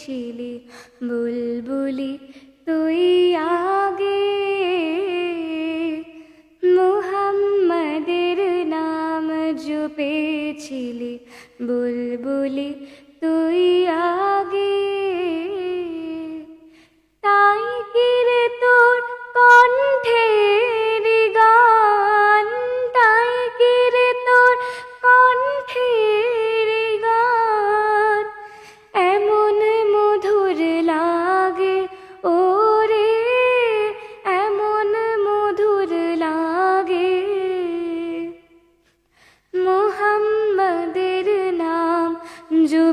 ছিলি বুলবুলি তুই আগে মুহাম্মাদের নাম জপেছিলি। বুলবুলি তুই আগে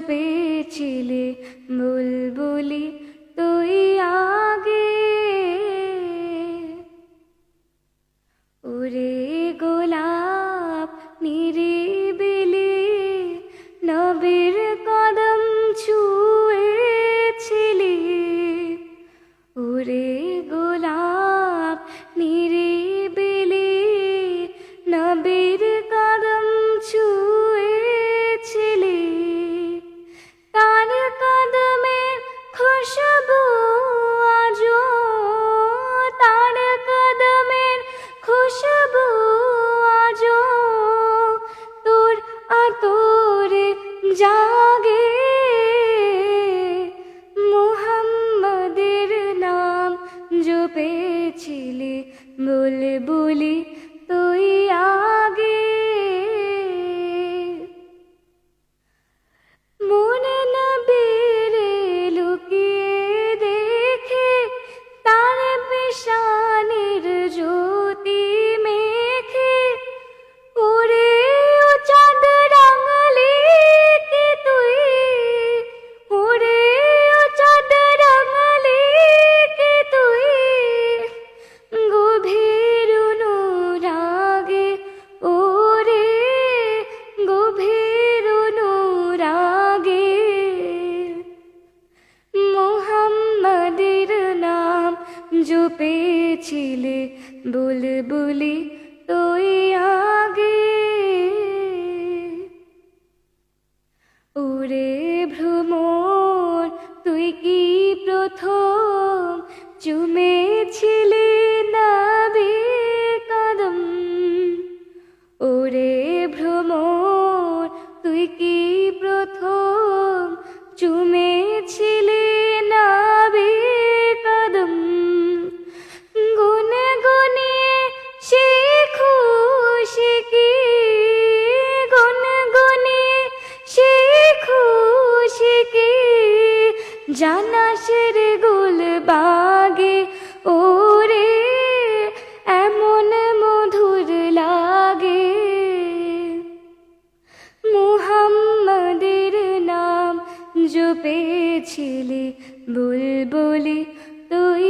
পেয়েছিলে বুলবুলি করে জাগে মোহাম্মদের নাম জপেছিলে বলে বলি জপেছিলে বুলবুলি তুই আগে জানাসের গুল বাগে ওরে এমন মধুর লাগে। মুহাম্মাদের নাম জপেছিলে বুলবুলি তুই